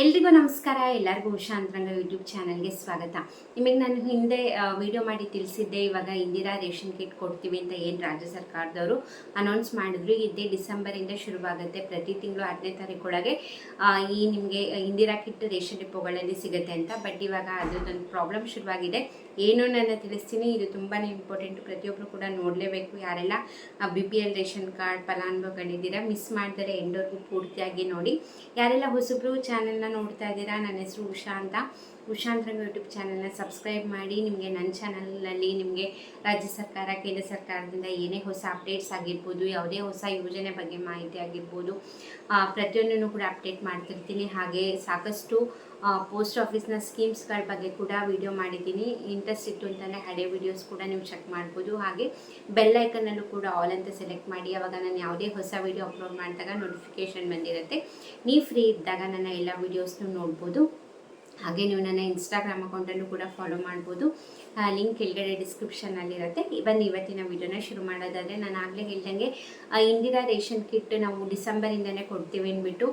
ಎಲ್ರಿಗೂ ನಮಸ್ಕಾರ, ಎಲ್ಲರಿಗೂ ಉಷಾ ಅಂತರಂಗ ಯೂಟ್ಯೂಬ್ ಚಾನಲ್ಗೆ ಸ್ವಾಗತ. ನಿಮಗೆ ನಾನು ಹಿಂದೆ ವಿಡಿಯೋ ಮಾಡಿ ತಿಳಿಸಿದ್ದೆ, ಇವಾಗ ಇಂದಿರಾ ರೇಷನ್ ಕಿಟ್ ಕೊಡ್ತೀವಿ ಅಂತ ಏನು ರಾಜ್ಯ ಸರ್ಕಾರದವರು ಅನೌನ್ಸ್ ಮಾಡಿದ್ರು. ಇದೇ ಡಿಸೆಂಬರಿಂದ ಶುರುವಾಗುತ್ತೆ, ಪ್ರತಿ ತಿಂಗಳು ಹತ್ತನೇ ತಾರೀಕೊಳಗೆ ಈ ನಿಮಗೆ ಇಂದಿರಾ ಕಿಟ್ ರೇಷನ್ ಡಿಪೋಗಳಲ್ಲಿ ಸಿಗುತ್ತೆ ಅಂತ. ಬಟ್ ಇವಾಗ ಅದೊಂದು ಪ್ರಾಬ್ಲಮ್ ಶುರುವಾಗಿದೆ. ಏನು ನನ್ನ ತಿಳಿಸ್ತೀನಿ. ಇದು ತುಂಬಾ ಇಂಪಾರ್ಟೆಂಟ್ ಪ್ರತಿಯೊಬ್ಬರು ಕೂಡ ನೋಡಲೇಬೇಕು. ಯಾರೆಲ್ಲ B P L ration card ಫಲಾನುಭವಿಗಳಿದ್ದೀರಾ miss ಮಾಡಿದರೆ ಎಂಡೋರ್ಗೂ ಪೂರ್ತಿಯಾಗಿ ನೋಡಿ. ಯಾರೆಲ್ಲ ಹೊಸಬ್ರು ಚಾನೆಲ್ನ ನೋಡ್ತಾ ಇದ್ದೀರಾ? ನನ್ನ ಹೆಸರು ಉಷಾ ಅಂತ. ಅಂತ ಯೂಟ್ಯೂಬ್ ಚಾನಲ್ನ ಸಬ್ಸ್ಕ್ರೈಬ್ ಮಾಡಿ, ನಿಮಗೆ ನನ್ನ ಚಾನಲ್ನಲ್ಲಿ ನಿಮಗೆ ರಾಜ್ಯ ಸರ್ಕಾರ, ಕೇಂದ್ರ ಸರ್ಕಾರದಿಂದ ಏನೇ ಹೊಸ ಅಪ್ಡೇಟ್ಸ್ ಆಗಿರ್ಬೋದು, ಯಾವುದೇ ಹೊಸ ಯೋಜನೆ ಬಗ್ಗೆ ಮಾಹಿತಿ ಆಗಿರ್ಬೋದು ಪ್ರತಿಯೊಂದನ್ನು ಕೂಡ ಅಪ್ಡೇಟ್ ಮಾಡ್ತಿರ್ತೀನಿ. ಹಾಗೆ ಸಾಕಷ್ಟು ಪೋಸ್ಟ್ ಆಫೀಸ್ನ ಸ್ಕೀಮ್ಸ್ಗಳ ಬಗ್ಗೆ ಕೂಡ ವಿಡಿಯೋ ಮಾಡಿದ್ದೀನಿ. ಇಂಟ್ರೆಸ್ಟ್ ಇತ್ತು ಅಂತಲೇ ಹಳೆ ವಿಡಿಯೋಸ್ ಕೂಡ ನೀವು ಚೆಕ್ ಮಾಡ್ಬೋದು. ಹಾಗೆ ಬೆಲ್ ಐಕನ್ನಲ್ಲೂ ಕೂಡ ಆಲ್ ಅಂತ ಸೆಲೆಕ್ಟ್ ಮಾಡಿ, ಅವಾಗ ನಾನು ಯಾವುದೇ ಹೊಸ ವಿಡಿಯೋ ಅಪ್ಲೋಡ್ ಮಾಡಿದಾಗ ನೋಟಿಫಿಕೇಷನ್ ಬಂದಿರುತ್ತೆ. ನೀವು ಫ್ರೀ ಇದ್ದಾಗ ನನ್ನ ಎಲ್ಲ ವೀಡಿಯೋಸ್ನು ನೋಡ್ಬೋದು. ಹಾಗೆ ನೀವು ನನ್ನ ಇನ್ಸ್ಟಾಗ್ರಾಮ್ ಅಕೌಂಟಲ್ಲೂ ಕೂಡ ಫಾಲೋ ಮಾಡ್ಬೋದು. ಲಿಂಕ್ ಕೆಳಗಡೆ ಡಿಸ್ಕ್ರಿಪ್ಷನಲ್ಲಿರುತ್ತೆ ಇವನ್ ಇವತ್ತಿನ ವಿಡಿಯೋನ ಶುರು ಮಾಡೋದಾದರೆ ನಾನು ಆಗಲೇ ಹೇಳ್ದಂಗೆ ಇಂದಿರಾ ರೇಷನ್ ಕಿಟ್ ನಾವು ಡಿಸೆಂಬರಿಂದನೇ ಕೊಡ್ತೀವಿ ಅಂದ್ಬಿಟ್ಟು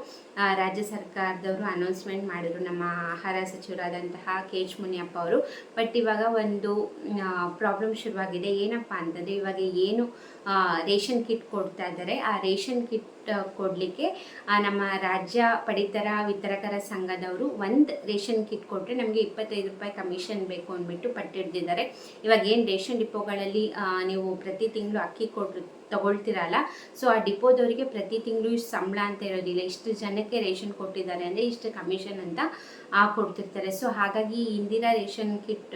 ರಾಜ್ಯ ಸರ್ಕಾರದವರು ಅನೌನ್ಸ್ಮೆಂಟ್ ಮಾಡಿದ್ರು ನಮ್ಮ ಆಹಾರ ಸಚಿವರಾದಂತಹ ಕೆ ಎಚ್ ಮುನಿಯಪ್ಪ ಅವರು. ಬಟ್ ಇವಾಗ ಒಂದು ಪ್ರಾಬ್ಲಮ್ ಶುರುವಾಗಿದೆ. ಏನಪ್ಪ ಅಂತಂದರೆ, ಇವಾಗ ಏನು ರೇಷನ್ ಕಿಟ್ ಕೊಡ್ತಾ ಇದ್ದಾರೆ, ಆ ರೇಷನ್ ಕಿಟ್ ಕೊಡಲಿಕ್ಕೆ ನಮ್ಮ ರಾಜ್ಯ ಪಡಿತರ ವಿತರಕರ ಸಂಘದವರು ಒಂದು ರೇಷನ್ ಕಿಟ್ ಕೊಟ್ಟರೆ ನಮಗೆ ಇಪ್ಪತ್ತೈದು ರೂಪಾಯಿ ಕಮಿಷನ್ ಬೇಕು ಅಂದ್ಬಿಟ್ಟು ಪಟ್ಟಿಡ್ತಿದ್ದಾರೆ ಇವಾಗ ಏನು ರೇಷನ್ ಡಿಪೋಗಳಲ್ಲಿ ನೀವು ಪ್ರತಿ ತಿಂಗಳು ಅಕ್ಕಿ ಕೊಟ್ಟು ತಗೊಳ್ತೀರಲ್ಲ? ಸೊ ಆ ಡಿಪೋದವರಿಗೆ ಪ್ರತಿ ತಿಂಗಳು ಇಷ್ಟು ಸಂಬಳ ಅಂತ ಇರೋದಿಲ್ಲ. ಇಷ್ಟು ಜನಕ್ಕೆ ರೇಷನ್ ಕೊಟ್ಟಿದ್ದಾರೆ ಅಂದರೆ ಇಷ್ಟು ಕಮಿಷನ್ ಅಂತ ಕೊಡ್ತಿರ್ತಾರೆ. ಸೊ ಹಾಗಾಗಿ ಇಂದಿರಾ ರೇಷನ್ ಕಿಟ್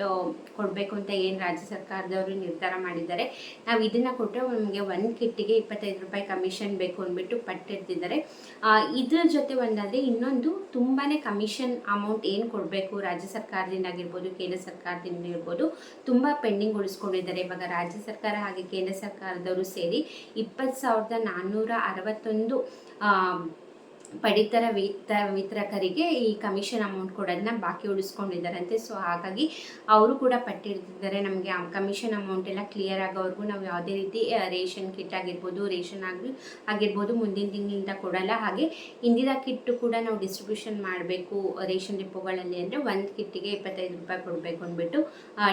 ಕೊಡಬೇಕು ಅಂತ ಏನು ರಾಜ್ಯ ಸರ್ಕಾರದವರು ನಿರ್ಧಾರ ಮಾಡಿದ್ದಾರೆ. ನಾವು ಇದನ್ನು ಕೊಟ್ಟರೆ ನಮಗೆ ಒಂದು ಕಿಟ್ಟಿಗೆ ಇಪ್ಪತ್ತೈದು ರೂಪಾಯಿ ಕಮಿಷನ್ ಬೇಕು ಅಂದ್ಬಿಟ್ಟು ಪಟ್ಟಿರ್ತಿದ್ದಾರೆ ಇದ್ರ ಜೊತೆ ಒಂದಾದರೆ ಇನ್ನೊಂದು ತುಂಬಾ ಕಮಿಷನ್ ಅಮೌಂಟ್ ಏನು ಕೊಡಬೇಕು? ರಾಜ್ಯ ಸರ್ಕಾರದಿಂದ ಆಗಿರ್ಬೋದು, ಕೇಂದ್ರ ಸರ್ಕಾರದಿಂದ ಇರ್ಬೋದು ತುಂಬ ಪೆಂಡಿಂಗ್ ಉಳಿಸ್ಕೊಂಡಿದ್ದಾರೆ. ಇವಾಗ ರಾಜ್ಯ ಸರ್ಕಾರ ಹಾಗೆ ಕೇಂದ್ರ ಸರ್ಕಾರದವರು ಸೇರಿ ಇಪ್ಪತ್ತು ಸಾವಿರದ ನಾನ್ನೂರ ಅರವತ್ತೊಂದು ಪಡಿತರ ವಿತ, ವಿತರಕರಿಗೆ ಈ ಕಮಿಷನ್ ಅಮೌಂಟ್ ಕೊಡೋದನ್ನ ಬಾಕಿ ಉಳಿಸ್ಕೊಂಡಿದ್ದಾರಂತೆ. ಸೊ, ಹಾಗಾಗಿ ಅವರು ಕೂಡ ಪಟ್ಟಿರ್ತಿದ್ದಾರೆ ನಮಗೆ. ಕಮಿಷನ್ ಅಮೌಂಟ್ ಎಲ್ಲ ಕ್ಲಿಯರ್ ಆಗೋವರೆಗೂ ನಾವು ಯಾವುದೇ ರೀತಿ ರೇಷನ್ ಕಿಟ್ ಆಗಿರ್ಬೋದು, ರೇಷನ್ ಆಗಿ ಆಗಿರ್ಬೋದು ಮುಂದಿನ ತಿಂಗಳಿಂದ ಕೊಡಲ್ಲ. ಹಾಗೆ ಇಂದಿರಾ ಕಿಟ್ಟು ಕೂಡ ನಾವು ಡಿಸ್ಟ್ರಿಬ್ಯೂಷನ್ ಮಾಡಬೇಕು, ರೇಷನ್ ಡಿಪೋಗಳಲ್ಲಿ ಅಂದರೆ ಒಂದು ಕಿಟ್ಟಿಗೆ ಇಪ್ಪತ್ತೈದು ರೂಪಾಯಿ ಕೊಡಬೇಕು ಅಂದ್ಬಿಟ್ಟು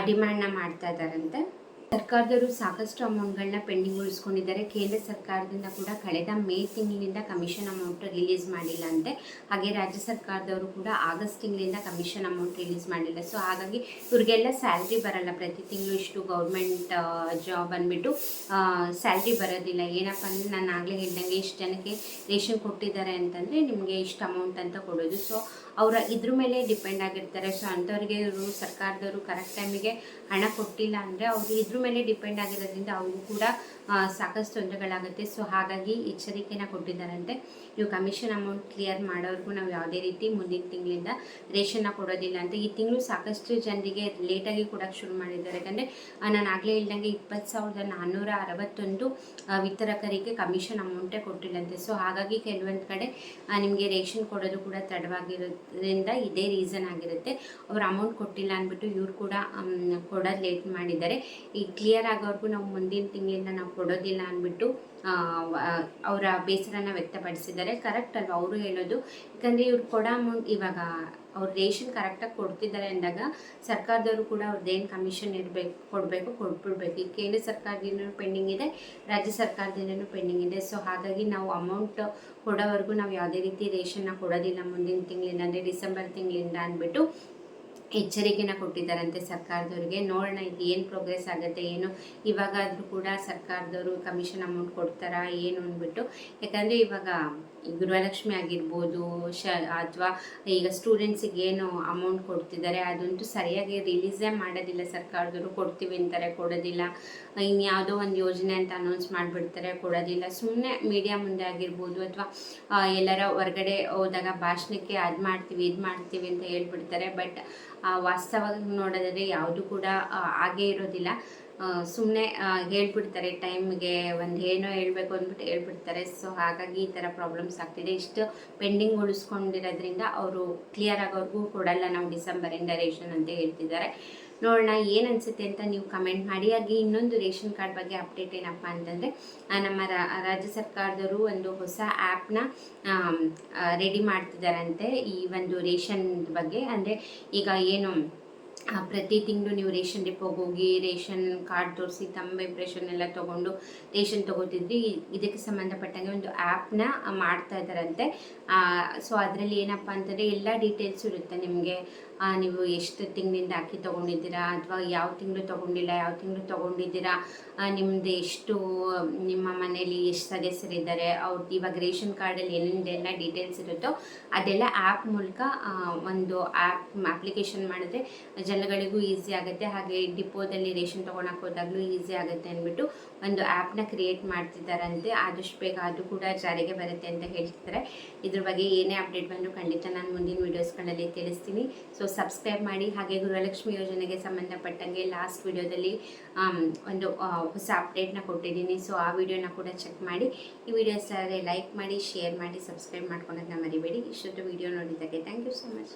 ಡಿಮ್ಯಾಂಡ್ನ ಮಾಡ್ತಾ ಇದ್ದಾರಂತೆ. ಸರ್ಕಾರದವರು ಸಾಕಷ್ಟು ಅಮೌಂಟ್ಗಳನ್ನ ಪೆಂಡಿಂಗ್ ಉಳಿಸ್ಕೊಂಡಿದ್ದಾರೆ. ಕೇಂದ್ರ ಸರ್ಕಾರದಿಂದ ಕೂಡ ಕಳೆದ ಮೇ ತಿಂಗಳಿಂದ ಕಮಿಷನ್ ಅಮೌಂಟ್ ರಿಲೀಸ್ ಮಾಡಿಲ್ಲ ಅಂತೆ. ಹಾಗೆ ರಾಜ್ಯ ಸರ್ಕಾರದವರು ಕೂಡ ಆಗಸ್ಟ್ ತಿಂಗಳಿಂದ ಕಮಿಷನ್ ಅಮೌಂಟ್ ರಿಲೀಸ್ ಮಾಡಿಲ್ಲ. ಸೊ, ಹಾಗಾಗಿ ಇವ್ರಿಗೆಲ್ಲ ಸ್ಯಾಲ್ರಿ ಬರಲ್ಲ. ಪ್ರತಿ ತಿಂಗಳು ಇಷ್ಟು ಗೌರ್ಮೆಂಟ್ ಜಾಬ್ ಅಂದ್ಬಿಟ್ಟು ಸ್ಯಾಲ್ರಿ ಬರೋದಿಲ್ಲ. ಏನಪ್ಪ ಅಂದರೆ ನಾನು ಆಗಲೇ ಹೇಳ್ದಂಗೆ ಇಷ್ಟು ಜನಕ್ಕೆ ರೇಷನ್ ಕೊಟ್ಟಿದ್ದಾರೆ ಅಂತಂದರೆ ನಿಮಗೆ ಇಷ್ಟು ಅಮೌಂಟ್ ಅಂತ ಕೊಡೋದು. ಸೊ ಅವರ ಇದ್ರ ಮೇಲೆ ಡಿಪೆಂಡ್ ಆಗಿರ್ತಾರೆ. ಸೊ ಅಂಥವ್ರಿಗೆ ಇವರು ಸರ್ಕಾರದವರು ಕರೆಕ್ಟ್ ಟೈಮಿಗೆ ಹಣ ಕೊಟ್ಟಿಲ್ಲ ಅಂದರೆ ಅವರು ಇದ್ರ ಮೇಲೆ ಡಿಪೆಂಡ್ ಆಗಿರೋದ್ರಿಂದ ಅವ್ರಿಗೂ ಕೂಡ ಸಾಕಷ್ಟು ತೊಂದರೆಗಳಾಗುತ್ತೆ. ಸೊ ಹಾಗಾಗಿ ಎಚ್ಚರಿಕೆನ ಕೊಟ್ಟಿದ್ದಾರಂತೆ. ನೀವು ಕಮಿಷನ್ ಅಮೌಂಟ್ ಕ್ಲಿಯರ್ ಮಾಡೋರ್ಗೂ ನಾವು ಯಾವುದೇ ರೀತಿ ಮುಂದಿನ ತಿಂಗಳಿಂದ ರೇಷನ್ನ ಕೊಡೋದಿಲ್ಲ ಅಂತ. ಈ ತಿಂಗಳು ಸಾಕಷ್ಟು ಜನರಿಗೆ ಲೇಟಾಗಿ ಕೊಡೋಕ್ಕೆ ಶುರು ಮಾಡಿದ್ದಾರೆ. ಯಾಕಂದರೆ ನಾನು ಆಗಲೇ ಇಲ್ದಂಗೆ ಇಪ್ಪತ್ತು ಸಾವಿರದ ನಾನ್ನೂರ ಅರವತ್ತೊಂದು ವಿತರಕರಿಗೆ ಕಮಿಷನ್ ಅಮೌಂಟೇ ಕೊಟ್ಟಿಲ್ಲಂತೆ. ಸೊ ಹಾಗಾಗಿ ಕೆಲವೊಂದು ಕಡೆ ನಿಮಗೆ ರೇಷನ್ ಕೊಡೋದು ಕೂಡ ತಡವಾಗಿರೋದ್ರಿಂದ ಇದೇ ರೀಸನ್ ಆಗಿರುತ್ತೆ. ಅವ್ರು ಅಮೌಂಟ್ ಕೊಟ್ಟಿಲ್ಲ ಅಂದ್ಬಿಟ್ಟು ಇವ್ರು ಕೂಡ ಕೊಡೋದು ಲೇಟ್ ಮಾಡಿದ್ದಾರೆ. ಈ ಕ್ಲಿಯರ್ ಆಗೋರ್ಗು ನಾವು ಮುಂದಿನ ತಿಂಗಳಿಂದ ನಾವು ಕೊಡೋದಿಲ್ಲ ಅಂದ್ಬಿಟ್ಟು ಅವರ ಬೇಸರನ ವ್ಯಕ್ತಪಡಿಸಿದ್ದಾರೆ. ಕರೆಕ್ಟ್ ಅಲ್ವಾ? ಅವರು ಹೇಳೋದು ಯಾಕಂದರೆ ಇವ್ರು ಕೊಡ ಇವಾಗ ಅವ್ರು ರೇಷನ್ ಕರೆಕ್ಟಾಗಿ ಕೊಡ್ತಿದ್ದಾರೆ ಅಂದಾಗ ಸರ್ಕಾರದವರು ಕೂಡ ಅವ್ರದ್ದೇನು ಕಮಿಷನ್ ಇರಬೇಕು, ಕೊಡಬೇಕು, ಕೊಟ್ಬಿಡ್ಬೇಕು. ಈ ಕೇಂದ್ರ ಸರ್ಕಾರದಿಂದ ಪೆಂಡಿಂಗ್ ಇದೆ, ರಾಜ್ಯ ಸರ್ಕಾರದಿಂದನೂ ಪೆಂಡಿಂಗ್ ಇದೆ. ಸೊ ಹಾಗಾಗಿ ನಾವು ಅಮೌಂಟ್ ಕೊಡೋವರೆಗೂ ನಾವು ಯಾವುದೇ ರೀತಿ ರೇಷನ್ನ ಕೊಡೋದಿಲ್ಲ ಮುಂದಿನ ತಿಂಗಳಿಂದ, ಅಂದರೆ ಡಿಸೆಂಬರ್ ತಿಂಗಳಿಂದ ಅಂದ್ಬಿಟ್ಟು ಎಚ್ಚರಿಕೆನ ಕೊಟ್ಟಿದ್ದಾರಂತೆ ಸರ್ಕಾರದವ್ರಿಗೆ. ನೋಡೋಣ ಇದು ಏನು ಪ್ರೋಗ್ರೆಸ್ ಆಗುತ್ತೆ, ಏನು ಇವಾಗಾದರೂ ಕೂಡ ಸರ್ಕಾರದವರು ಕಮಿಷನ್ ಅಮೌಂಟ್ ಕೊಡ್ತಾರಾ, ಏನು ಅಂದ್ಬಿಟ್ಟು. ಯಾಕಂದರೆ ಇವಾಗ ಗೃಹಲಕ್ಷ್ಮಿ ಆಗಿರ್ಬೋದು, ಶ, ಅಥವಾ ಈಗ ಸ್ಟೂಡೆಂಟ್ಸಿಗೆ ಏನು ಅಮೌಂಟ್ ಕೊಡ್ತಿದ್ದಾರೆ, ಅದಂತೂ ಸರಿಯಾಗಿ ರಿಲೀಸೇ ಮಾಡೋದಿಲ್ಲ. ಸರ್ಕಾರದವರು ಕೊಡ್ತೀವಿ ಅಂತಾರೆ, ಕೊಡೋದಿಲ್ಲ. ಇನ್ಯಾವುದೋ ಒಂದು ಯೋಜನೆ ಅಂತ ಅನೌನ್ಸ್ ಮಾಡಿಬಿಡ್ತಾರೆ, ಕೊಡೋದಿಲ್ಲ. ಸುಮ್ಮನೆ ಮೀಡಿಯಾ ಮುಂದೆ ಆಗಿರ್ಬೋದು ಅಥವಾ ಎಲ್ಲರ ಹೊರಗಡೆ ಹೋದಾಗ ಭಾಷಣಕ್ಕೆ ಅದು ಮಾಡ್ತೀವಿ, ಇದು ಮಾಡ್ತೀವಿ ಅಂತ ಹೇಳ್ಬಿಡ್ತಾರೆ. ಬಟ್ ವಾಸ್ತವವಾಗಿ ನೋಡೋದಾದರೆ ಯಾವುದು ಕೂಡ ಹಾಗೇ ಇರೋದಿಲ್ಲ. ಸುಮ್ಮನೆ ಹೇಳ್ಬಿಡ್ತಾರೆ, ಟೈಮ್ಗೆ ಒಂದು ಏನೋ ಹೇಳಬೇಕು ಅಂದ್ಬಿಟ್ಟು ಹೇಳ್ಬಿಡ್ತಾರೆ. ಸೊ ಹಾಗಾಗಿ ಈ ಥರ ಪ್ರಾಬ್ಲಮ್ಸ್ ಆಗ್ತಿದೆ. ಇಷ್ಟು ಪೆಂಡಿಂಗ್ ಉಳಿಸ್ಕೊಂಡಿರೋದ್ರಿಂದ ಅವರು ಕ್ಲಿಯರ್ ಆಗೋರ್ಗೂ ಕೊಡಲ್ಲ ನಾವು ಡಿಸೆಂಬರಿಂದ ರೇಷನ್ ಅಂತ ಹೇಳ್ತಿದ್ದಾರೆ. ನೋಡೋಣ, ಏನು ಅನಿಸುತ್ತೆ ಅಂತ ನೀವು ಕಮೆಂಟ್ ಮಾಡಿ. ಹಾಗೆ ಇನ್ನೊಂದು ರೇಷನ್ ಕಾರ್ಡ್ ಬಗ್ಗೆ ಅಪ್ಡೇಟ್ ಏನಪ್ಪ ಅಂತಂದರೆ ನಮ್ಮ ರಾಜ್ಯ ಸರ್ಕಾರದವರು ಒಂದು ಹೊಸ ಆ್ಯಪ್ನ ರೆಡಿ ಮಾಡ್ತಿದ್ದಾರಂತೆ ಈ ಒಂದು ರೇಷನ್ ಬಗ್ಗೆ. ಅಂದರೆ ಈಗ ಏನು ಪ್ರತಿ ತಿಂಗಳು ನೀವು ರೇಷನ್ ಡಿಪೋಗೆ ಹೋಗಿ ರೇಷನ್ ಕಾರ್ಡ್ ತೋರಿಸಿ ತಮ್ಮ ಇಂಪ್ರೆಷನ್ ಎಲ್ಲ ತೊಗೊಂಡು ರೇಷನ್ ತೊಗೋತಿದ್ರಿ ಇದಕ್ಕೆ ಸಂಬಂಧಪಟ್ಟಂಗೆ ಒಂದು ಆ್ಯಪ್ನ ಮಾಡ್ತಾ ಇದ್ದಾರಂತೆ. ಸೊ ಅದರಲ್ಲಿ ಏನಪ್ಪ ಅಂತಂದರೆ ಎಲ್ಲ ಡೀಟೇಲ್ಸ್ ಇರುತ್ತೆ ನಿಮಗೆ. ನೀವು ಎಷ್ಟು ತಿಂಗಳಿಂದ ಅಕ್ಕಿ ತೊಗೊಂಡಿದ್ದೀರಾ? ಅಥವಾ ಯಾವ ತಿಂಗಳು ತೊಗೊಂಡಿಲ್ಲ, ಯಾವ ತಿಂಗಳು ತೊಗೊಂಡಿದ್ದೀರಾ? ನಿಮ್ಮದು ಎಷ್ಟು, ನಿಮ್ಮ ಮನೆಯಲ್ಲಿ ಎಷ್ಟು ಸದಸ್ಯರಿದ್ದಾರೆ? ಅವ್ರದ್ದು ಇವಾಗ ರೇಷನ್ ಕಾರ್ಡಲ್ಲಿ ಏನೇನೆಲ್ಲ ಡೀಟೇಲ್ಸ್ ಇರುತ್ತೋ ಅದೆಲ್ಲ ಆ್ಯಪ್ ಮೂಲಕ ಒಂದು ಆ್ಯಪ್ ಅಪ್ಲಿಕೇಶನ್ ಮಾಡಿದ್ರೆ ಜನಗಳಿಗೂ ಈಸಿ ಆಗುತ್ತೆ. ಹಾಗೆ ಡಿಪೋದಲ್ಲಿ ರೇಷನ್ ತೊಗೊಳಕ್ಕೆ ಹೋದಾಗಲೂ ಈಸಿ ಆಗುತ್ತೆ ಅಂದ್ಬಿಟ್ಟು ಒಂದು ಆ್ಯಪ್ನ ಕ್ರಿಯೇಟ್ ಮಾಡ್ತಿದ್ದಾರಂತೆ. ಆದಷ್ಟು ಬೇಗ ಅದು ಕೂಡ ಜಾರಿಗೆ ಬರುತ್ತೆ ಅಂತ ಹೇಳ್ತಿದ್ದಾರೆ. ಇದ್ರ ಬಗ್ಗೆ ಏನೇ ಅಪ್ಡೇಟ್ ಬಂದರೂ ಖಂಡಿತ ನಾನು ಮುಂದಿನ ವೀಡಿಯೋಸ್ಗಳಲ್ಲಿ ತಿಳಿಸ್ತೀನಿ. ಸೊ ಸಬ್ಸ್ಕ್ರೈಬ್ ಮಾಡಿ ಹಾಗೆ ಗೃಹಲಕ್ಷ್ಮಿ ಯೋಜನೆಗೆ ಸಂಬಂಧಪಟ್ಟಂಗೆ ಲಾಸ್ಟ್ ವಿಡಿಯೋದಲ್ಲಿ ಒಂದು ಹೊಸ ಅಪ್ಡೇಟ್ನ ಕೊಟ್ಟಿದ್ದೀನಿ. ಸೊ ಆ ವಿಡಿಯೋನ ಕೂಡ ಚೆಕ್ ಮಾಡಿ, ಈ ವಿಡಿಯೋಸ್ ಲೈಕ್ ಮಾಡಿ ಶೇರ್ ಮಾಡಿ ಸಬ್ಸ್ಕ್ರೈಬ್ ಮಾಡ್ಕೊಳೋದನ್ನ ಮರಿಬೇಡಿ. ಇಷ್ಟೊತ್ತು ವಿಡಿಯೋ ನೋಡಿದ್ದಕ್ಕೆ ಥ್ಯಾಂಕ್ ಯು ಸೊ ಮಚ್